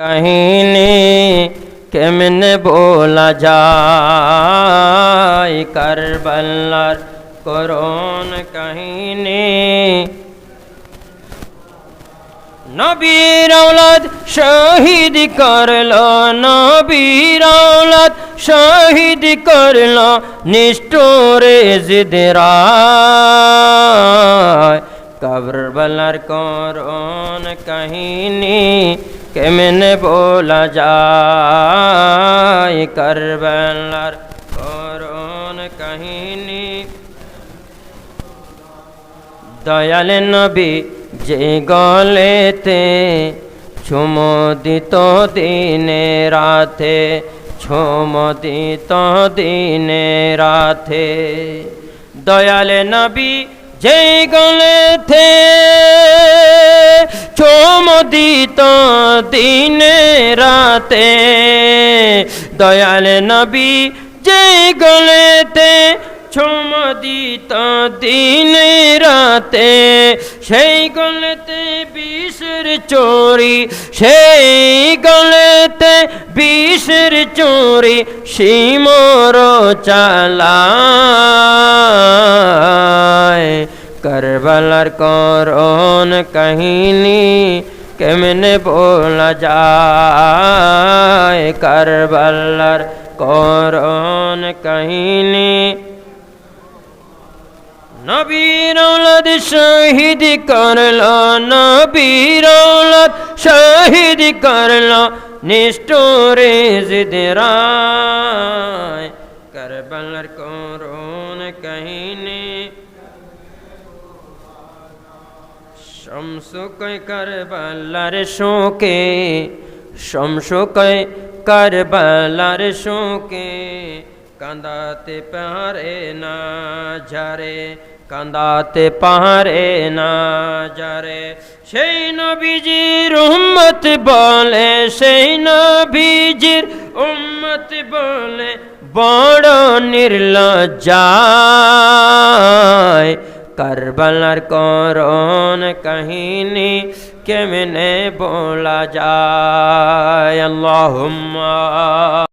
কাহিনী কেমনে বলা যায় কারবালার করুণ কাহিনী নবীর আওলাদ শহীদ করল নবীর আওলাদ শহীদ করল নিষ্ঠুরে জিদরায় কারবালার করুণ কাহিনী কেমনে বলা যায়? কারবালার করুণ কাহিনী। দয়াল নবী যে গলেতে ছুমো দিত দিনে রাতে ছুমো দিত দিনে রাতে। দয়াল নবী যে গলেতে দিত দিনে রাতে, দয়াল নবী যে গলেতে ছমদিত দিন রাতে, সেই গলেতে বিষের চোরি, সেই গলেতে বিষের চোরি সিমর চালায়। করবালার করণ কাহিনী কেমনে বলা যায় করবালার করণ কাহিনী? নবীর শহীদ করল নবীর শহীদ করল, নিষ্ঠুরে জিদরায় করবলার করুণ কাহিনী। কান্দাতে পারে না যারে কান্দাতে পারে না যারে সেই নবীজির উম্মত বলে সেই নবীজির উম্মত বলে বড় নির্লজ্জায় কারবালার করণ কাহিনী কেমনে বলা যায় আল্লাহুম্মা